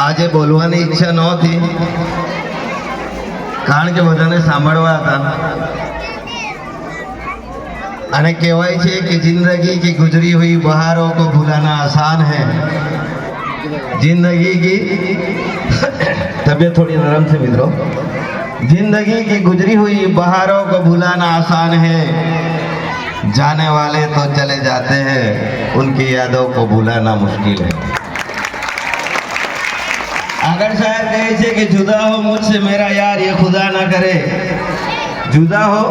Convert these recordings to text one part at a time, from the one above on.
આજે બોલવાની ઈચ્છા નહોતી કારણ કે બધાને સાંભળવા હતા અને કહેવાય છે કે જિંદગી की गुजरी हुई बहारों को भुलाना आसान है जिंदगी की तबीयत थोड़ी नरम से मित्रों जिंदगी की गुजरी हुई बहारों को भुलाना आसान है जाने वाले तो चले जाते हैं उनकी यादों को भुलाना मुश्किल है આગળ સાહેબ કહે છે કે જુદા હો મુજસે મેરા યાર, યે ખુદા ના કરે. જુદા હો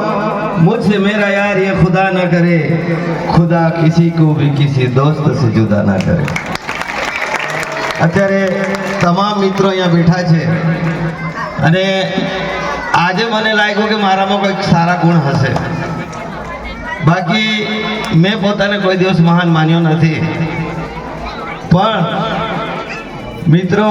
मुझसे મેરા યાર ये ખુદા ना કરે. ખુદા કિસી કો भी કિસી दोस्त से જુદા ના કરે. અત્યારે તમામ મિત્રો અહીંયા બેઠા છે. અને આજે મને લાગ્યું કે મારામાં કોઈક સારા ગુણ હશે. બાકી મેં પોતાને કોઈ દિવસ મહાન માન્યો નથી. પણ મિત્રો,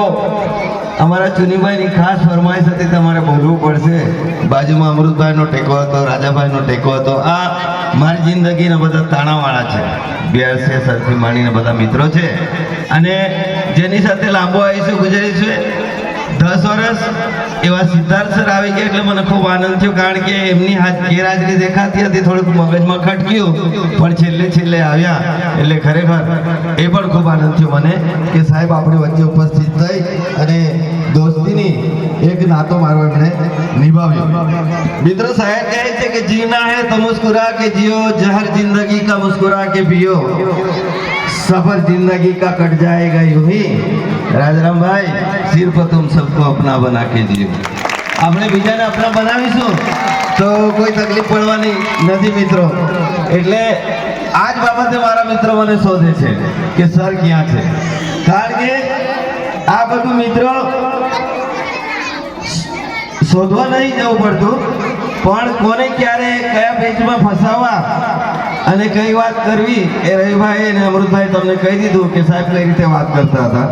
અમારા ચુનીભાઈની ખાસ ફરમાઈશ હતી, તમારે બોલવું પડશે. બાજુમાં અમૃતભાઈનો ટેકો હતો, રાજાભાઈનો ટેકો હતો. આ મારી જિંદગીના બધા તાણાવાળા છે. બીઆરસી સરથી માંડીને બધા મિત્રો છે. અને જેની સાથે લાંબો આવીશું ગુજારીશું દસ વર્ષ એવા સિદ્ધાર્થ સર આવી ગયા એટલે મને ખૂબ આનંદ થયો, કારણ કે એમની ગેરહાજરી દેખાતી હતી, થોડુંક મગજમાં ખટક્યું. પણ છેલ્લે છેલ્લે આવ્યા, એટલે ખરેખર એ પણ ખૂબ આનંદ થયો મને કે સાહેબ, આપણી વચ્ચે ઉપસ્થિત થઈ અને દોસ્તીની એક નાતો મારો એમણે નિભાવ્યો. મિત્ર સાહેબ કહે છે કે જીના હે તો મુસ્કુરા કે જીઓ, જહર જિંદગી કા મુસ્કુરા કે પીઓ સફર જિંદગી કા કટ જાયગા યુહી રાજરામ ભાઈ સિર્ફ તુમ સબકો અપના બના કે જીઓ આપણે બીજાને અપના બનાવીશું તો કોઈ તકલીફ પડવાની નથી મિત્રો. એટલે આ જ બાબતે મારા મિત્રો મને શોધે છે કે સર ક્યાં છે? કારણ કે આ બધું મિત્રો શોધવા નહીં જવું પડતું, પણ કોને ક્યારે કયા પેજમાં ફસાવા અને કઈ વાત કરવી? એ રવિભાઈ અને અમૃતભાઈ તમને કહી દીધું કે સાહેબ કઈ રીતે વાત કરતા હતા.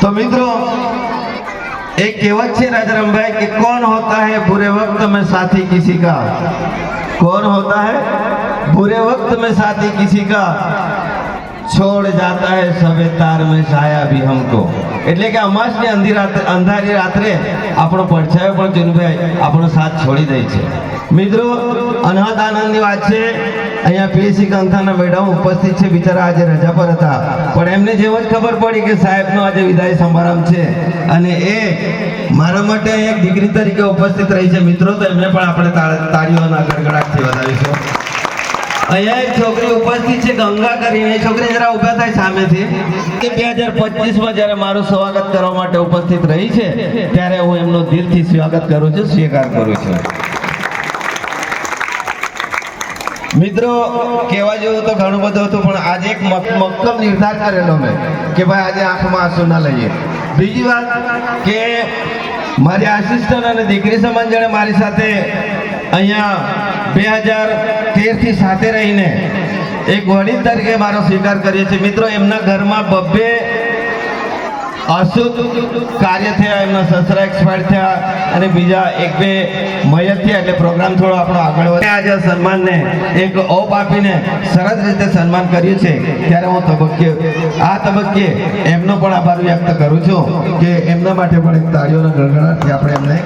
તો મિત્રો, એક કહેવત છે રાજારામભાઈ કે કોણ હોતા હે બુરે વક્ત મેં સાથી કિસી કા? કોણ હોતા હે બુરે વક્ત મેં સાથી કિસી કા? છોડ જાતા હે સબે તાર મેં સાયા ભી હમકો. એટલે કે અમાસની અંધી રાત અંધારી રાત્રે આપણો પડછાયો પણ જુનુભાઈ આપણો સાથ છોડી દે છે. મિત્રો, અનહદ આનંદની વાત છે. અહીંયા પીએસસી કંથાના મેડમ ઉપસ્થિત છે. બિચારા આજે રજા પર હતા. પણ એમને જેમ જ ખબર પડી કે સાહેબનો આજે વિદાય સમારંભ છે. અને એ મારા માટે એક દીકરી તરીકે ઉપસ્થિત રહી છે. મિત્રો, તો એમને પણ આપણે તાળ- તાળીઓના ગડગડાટથી વધાવીશું અહીંયા એક છોકરી ઉપસ્થિત છે, ગંગા કરીને. એ છોકરી જરા ઊભા થાય સામેથી. કે બે હજાર પચીસમાં જ્યારે મારું સ્વાગત કરવા માટે ઉપસ્થિત રહી છે, ત્યારે હું એમનો દિલથી સ્વાગત કરું છું, સ્વીકાર કરું છું. મિત્રો, કહેવા જેવું તો ઘણું બધું હતું, પણ આજે એક મક- મક્કમ નિર્ધાર કરેલો મેં કે ભાઈ આજે આંખમાં આંસુ ના લઈએ. બીજી વાત કે મારી આસિસ્ટન્ટ અને દીકરી સમાન જણે મારી સાથે અહીંયા બે હજાર તેરથી સાથે રહીને એક વડીલ તરીકે મારો સ્વીકાર કરીએ છીએ. મિત્રો, એમના ઘરમાં બબ્બે અશુભ કાર્ય થયા, એમના સસરા એક્સપાયર થયા અને બીજા એક બે મયત થયા, એટલે પ્રોગ્રામ થોડો આપણો આગળ વધે. આજે સન્માનને એક ઓપ આપીને સરસ રીતે સન્માન કર્યું છે. ત્યારે હું તબક્કે, આ તબક્કે એમનો પણ આભાર વ્યક્ત કરું છું કે એમના માટે પણ એક તાળીઓના ગણગણાટથી આપણે એમને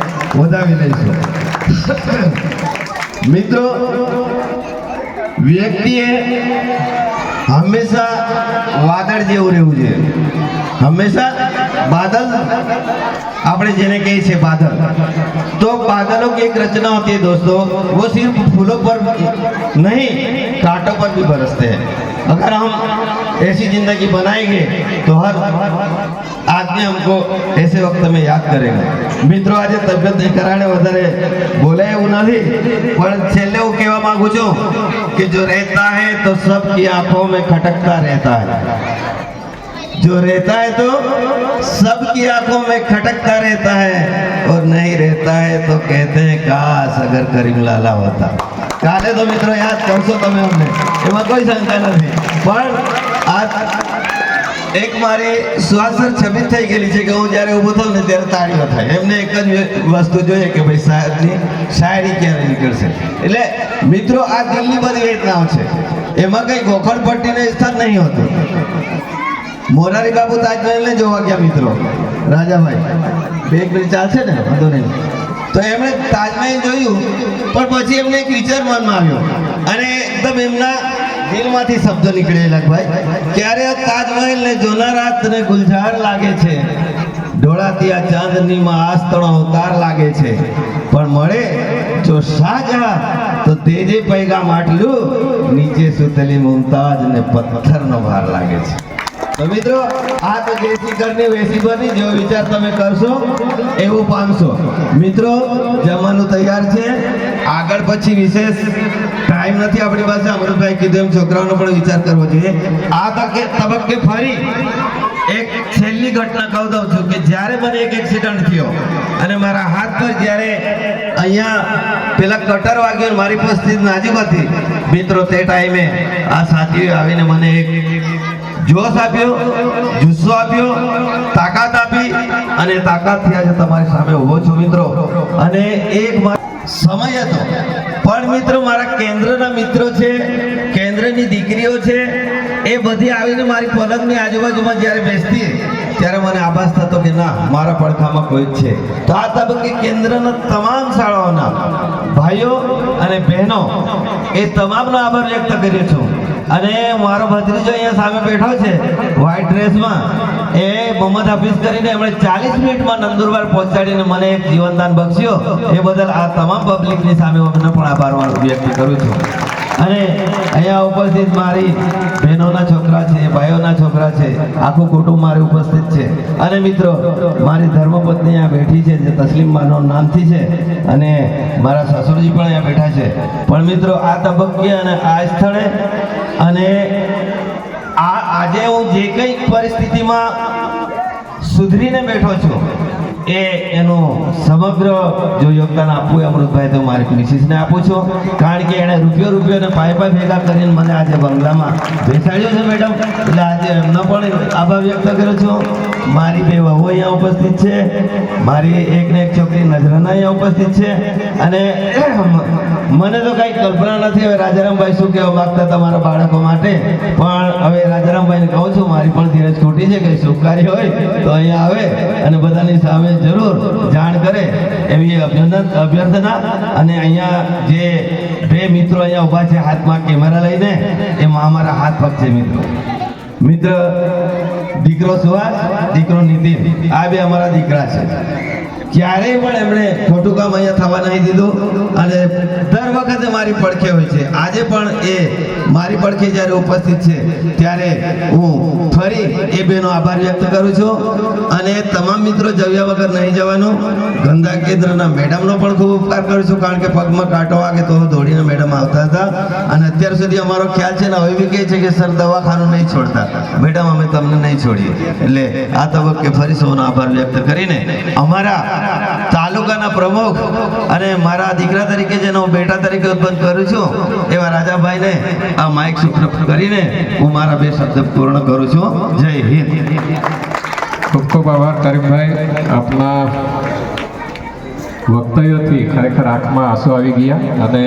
વધાવી લઈશું. મિત્રો, વ્યક્તિએ હંમેશા વાદળ જેવું રહેવું જોઈએ. હંમેશા बादल આપણે જેને કહીએ છીએ बादल तो बादलों की एक रचना होती है दोस्तों वो सिर्फ फूलों पर नहीं कांटों पर भी बरसते हैं अगर हम ऐसी जिंदगी बनाएंगे तो हर आदमी हमको ऐसे वक्त में याद करेगा મિત્રો આજે તબિયત નહીં કરાણે વધારે બોલાય એવું નથી પણ છેલ્લે હું કહેવા માંગુ છું કે જો રહેતા है तो सबकी आंखों में खटकता रहता है जो रहता है तो सबकी आंखों में खटकता रहता है और नहीं रहता है तो कहते हैं काश अगर करीम लाला होता કાલે તો મિત્રો યાદ કરશો તમે અમને એમાં કોઈ શંકા નથી પણ આ એક મારી શ્વાસર છબી થઈ ગયેલી છે કે હું જ્યારે ઊભો થાઉં ને ત્યારે તાળીઓ થાય એમને એક જ વસ્તુ જોઈએ કે ભાઈ સાહેબની શાયરી ક્યારે નીકળશે એટલે મિત્રો આ દિલની બધી વેદનાઓ છે એમાં કંઈ ગોખણ પટ્ટીને સ્થાન નહીં હોતું મોરારી બાબુ તાજમહેલને જોવા ગયા મિત્રો. રાજાભાઈ, બે એક મિનિટ ચાલશે ને? વાંધો નહીં. તો એમણે તાજમહેલ જોયું, પણ પછી એમને એક વિચાર મનમાં આવ્યો. અને એકદમ એમના દિલમાંથી શબ્દો નીકળેલા ભાઈ ક્યારે આ તાજમહેલને જોનારા તને ગુલઝાર લાગે છે? ઢોળાતી આ ચાંદની માં આસ્તણો અવતાર લાગે છે. પણ મળે જો સાજા તો તેજે પૈગા માટલું નીચે સુતેલી મુમતાજ ને પથ્થરનો ભાર લાગે છે. તો મિત્રો, આ તો જેસી ઘરની વેસી બની, જેવો વિચાર તમે કરશો, એવું પામશો. મિત્રો, જમવાનું તૈયાર છે. આગળ પછી વિશેષ ટાઈમ નથી આપણી પાસે. અમૃતભાઈ કીધું એમ છોકરાઓનો પણ વિચાર કરવો જોઈએ. આ તકે તબક્કે ફરી એક છેલ્લી ઘટના કહું દઉં છું કે જ્યારે મને એક એક્સિડન્ટ થયો અને મારા હાથ પર જ્યારે અહીંયા પેલા કટર વાગ્યો મારી પાસે નાજુક હતી, મિત્રો, તે ટાઈમે આ સાથીઓએ આવીને મને એક જોશ આપ્યો, જુસ્સો આપ્યો, તાકાત આપી અને તાકાતથી આજે તમારી સામે ઊભો છું મિત્રો. અને એક સમય હતો. પણ મિત્રો, મારા કેન્દ્રના મિત્રો છે, કેન્દ્રની દીકરીઓ છે, એ બધી આવીને મારી પલંગની આજુબાજુમાં જ્યારે બેસતી ત્યારે મને આભાસ થતો કે ના, મારા પડખામાં કોઈ જ છે. તો આ તબક્કે કેન્દ્રના તમામ શાળાઓના ભાઈઓ અને બહેનો એ તમામનો આભાર વ્યક્ત કર્યો છું. અને મારો ભત્રીજો અહીંયા સામે બેઠો છે વ્હાઈટ ડ્રેસમાં એ મોહમ્મદ હાફિઝ કરીને એમણે ચાલીસ મિનિટમાં નંદુરબાર પહોંચાડીને મને એક જીવનદાન બક્ષ્યો. એ બદલ આ તમામ પબ્લિકની સામે હું પણ આભાર વ્યક્ત કરું છું. અને અહીંયા ઉપસ્થિત મારી બહેનોના છોકરા છે, ભાઈઓના છોકરા છે, આખું કુટુંબ મારી ઉપસ્થિત છે. અને મિત્રો, મારી ધર્મપત્ની અહીંયા બેઠી છે, જે તસ્લીમ માનો નામથી છે, અને મારા સસુરજી પણ અહીંયા બેઠા છે. પણ મિત્રો, આ તબક્કે અને આ સ્થળે અને આ આજે હું જે કંઈક પરિસ્થિતિમાં સુધરીને બેઠો છું એ એનું સમગ્ર જો યોગદાન આપવું હોય અમૃતભાઈ તો મારી મિસિસને આપું છું. કારણ કે એણે રૂપિયો રૂપિયોને પાય પાય ભેગા કરીને મને આજે બંગલામાં બેસાડ્યો છે મેડમ. એટલે આજે એમનો પણ આભાર વ્યક્ત કરું છું. મારી બે વહુ અહીંયા ઉપસ્થિત છે. મારી એક ને એક છોકરી નજરાના અહીંયા ઉપસ્થિત છે. અને મને તો કઈ કલ્પના નથી, હવે રાજારામભાઈ શું કહેવા માંગતા તમારા બાળકો માટે? પણ હવે રાજારામભાઈને કહું છું, મારી પણ ધીરજ ખોટી છે કે શુભ હોય તો અહીંયા આવે અને બધાની સામે જરૂર જાણ કરે. એવી અભિનંદન, અભ્યર્થના અને અહીંયા જે બે મિત્રો અહીંયા ઊભા છે, હાથમાં કેમેરા લઈને એમાં અમારા હાથ પગ છે, મિત્રો. મિત્ર, દીકરો સુહાસ, દીકરો નીતિન. આ બે અમારા દીકરા છે. ક્યારેય પણ એમણે ખોટું કામ અહીંયા થવા નહીં દીધું. અને દર વખતે મારી પડખે હોય છે. આજે પણ એ મારી પડખે જ્યારે ઉપસ્થિત છે, ત્યારે હું ફરી એ બેનો આભાર વ્યક્ત કરું છું. અને તમામ મિત્રો જવ્યા વગર નહીં જવાનું. ગંદા કેન્દ્રના મેડમનો પણ ખૂબ ઉપકાર કરું છું, કારણ કે પગમાં કાંટો વાગે તો દોડીને મેડમ આવતા હતા. અને અત્યાર સુધી અમારો ખ્યાલ છે ને હવે કહે છે કે સર, દવાખાનું નહીં છોડતા. મેડમ, અમે તમને નહીં છોડીએ. એટલે આ તબક્કે ફરી સૌનો આભાર વ્યક્ત કરીને અમારા તાલુકાના પ્રમુખ અને મારા દીકરા તરીકે જેનો બેટા તરીકે ઉત્પન્ન કરું છું, એવા રાજાભાઈને આ માઇક સુપ્રત કરીને હું મારા બે શબ્દ પૂર્ણ કરું છું. જય હિન્દ. ખૂબ ખૂબ આભાર, કરીમભાઈ. આપના વક્તવ્યથી ખરેખર આંખમાં આંસુ આવી ગયા અને